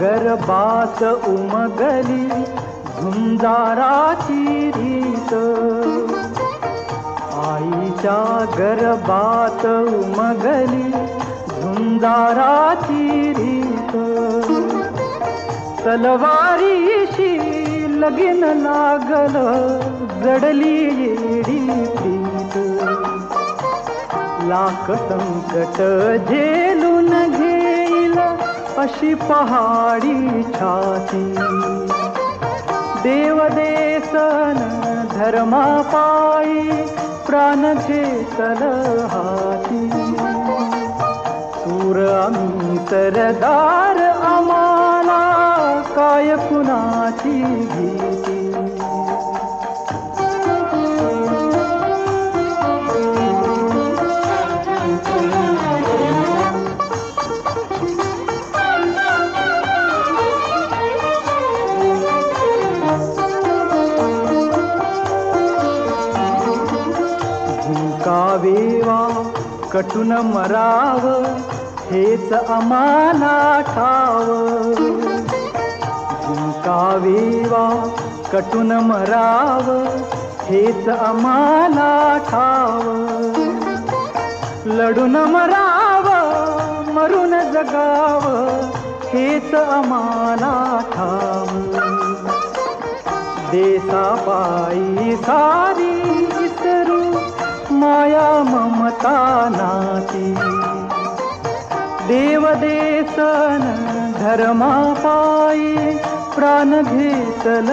गर्भात उमगली झुंजाराची रीत. आईच्या गर्भात उमगली झुंजाराची रीत. तलवारीशी लगीन लागल जडली येडी प्रीत. लाख संकट झेलू अशी पहाडी छाती. देवदेसन धर्मापायी प्राण घेतल हाती. सूर आम्ही आम्हाला काय कुणाची भीती? झुंकावेवा कटुन मराव हेच आम्हाला ठाव. झुंकावेवा कटुन मराव हेच आम्हाला ठाव. लढून मराव मरून जगाव हेच आम्हाला ठाव. देसापायी सारी ममता नाती देवदेसन धर्मा पायी प्राण घेतल